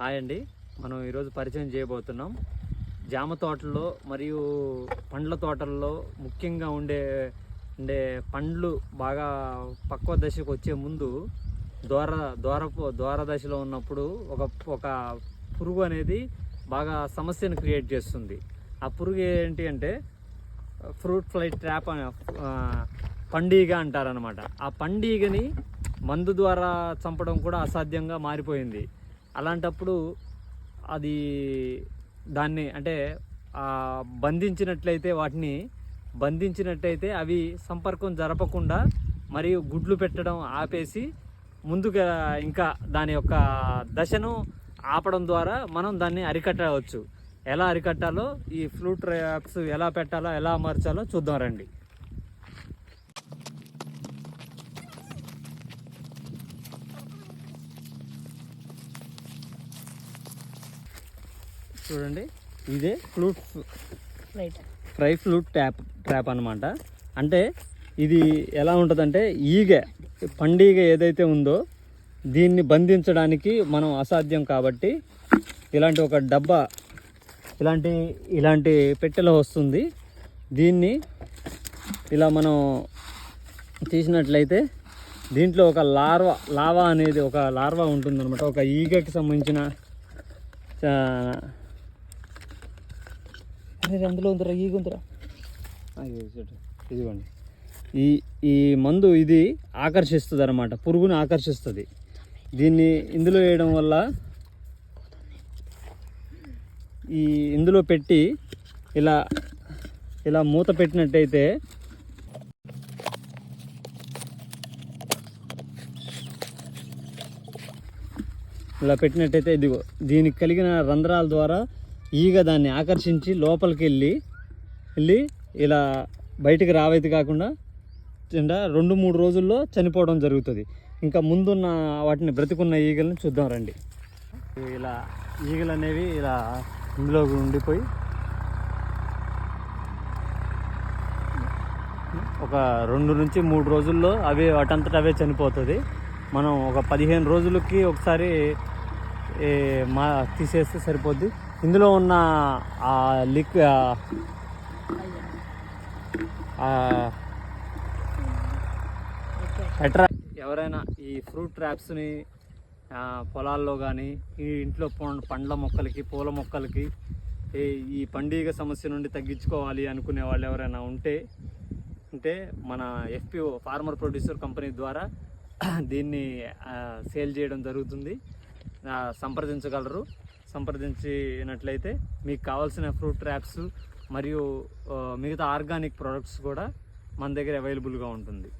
Hi అండి. మనం ఈరోజు పరిచయం చేయబోతున్నాం. జామ తోటల్లో మరియు పండ్ల తోటల్లో ముఖ్యంగా ఉండే ఉండే పండ్లు బాగా పక్వ దశకు వచ్చే ముందు దూర దూరపు దూర దశలో ఉన్నప్పుడు ఒక ఒక పురుగు అనేది బాగా సమస్యను క్రియేట్ చేస్తుంది. ఆ పురుగు ఏంటి అంటే ఫ్రూట్ ఫ్లై ట్రాప్ అని పండీగ అంటారనమాట ఆ పండిగని మందు ద్వారా చంపడం కూడా అసాధ్యంగా మారిపోయింది. అలాంటప్పుడు అది దాన్ని అంటే బంధించినట్లయితే వాటిని బంధించినట్టయితే అవి సంపర్కం జరపకుండా మరియు గుడ్లు పెట్టడం ఆపేసి ముందుగా ఇంకా దాని యొక్క దశను ఆపడం ద్వారా మనం దాన్ని అరికట్టవచ్చు. ఎలా అరికట్టాలో ఈ ఫ్లూట్ ట్రాప్స్ ఎలా పెట్టాలో ఎలా అమర్చాలో చూద్దాం రండి. చూడండి. ఇదే flute fry flute tap trap అనమాట అంటే ఇది ఎలా ఉంటుందంటే ఈగ పండుగ ఏదైతే ఉందో దీన్ని బంధించడానికి మనం అసాధ్యం కాబట్టి ఇలాంటి ఒక డబ్బా ఇలాంటి ఇలాంటి పెట్టెలో వస్తుంది. దీన్ని ఇలా మనం తీసినట్లయితే దీంట్లో ఒక లార్వా లావా అనేది ఒక లార్వా ఉంటుందన్నమాట. ఒక ఈగకి సంబంధించిన అందులో ఉందిరా ఈ ఉందిరా ఇదిగోండి. ఈ ఈ మందు ఇది ఆకర్షిస్తుంది అనమాట పురుగుని ఆకర్షిస్తుంది. దీన్ని ఇందులో వేయడం వల్ల ఈ ఇందులో పెట్టి ఇలా ఇలా మూత పెట్టినట్టయితే ఇలా పెట్టినట్టయితే ఇదిగో దీనికి కలిగిన రంధ్రాల ద్వారా ఈగ దాన్ని ఆకర్షించి లోపలికి వెళ్ళి వెళ్ళి ఇలా బయటికి రావైతే కాకుండా చిన్న రెండు మూడు రోజుల్లో చనిపోవడం జరుగుతుంది. ఇంకా ముందున్న వాటిని బ్రతికున్న ఈగలను చూద్దాం రండి. ఇలా ఈగలు అనేవి ఇలా ఇందులో ఉండిపోయి ఒక రెండు నుంచి మూడు రోజుల్లో అవి వాటంతట అవే చనిపోతుంది. మనం ఒక పదిహేను రోజులకి ఒకసారి మా తీసేస్తే సరిపోద్ది. ఇందులో ఉన్న ఆ లిక్ ఎట్రా ఎవరైనా ఈ ఫ్రూట్ ట్రాప్స్ని పొలాల్లో కానీ ఈ ఇంట్లో పండ్ల మొక్కలకి పూల మొక్కలకి ఈ ఈ పండుగ సమస్య నుండి తగ్గించుకోవాలి అనుకునే వాళ్ళు ఎవరైనా ఉంటే అంటే మన ఎఫ్పిఓ ఫార్మర్ ప్రొడ్యూసర్ కంపెనీ ద్వారా దీన్ని సేల్ చేయడం జరుగుతుంది. సంప్రదించగలరు. సంప్రదించినట్లయితే మీకు కావాల్సిన ఫ్రూట్ ట్రాప్స్ మరియు మిగతా ఆర్గానిక్ ప్రొడక్ట్స్ కూడా మన దగ్గర అవైలబుల్గా ఉంటుంది.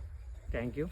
Thank you.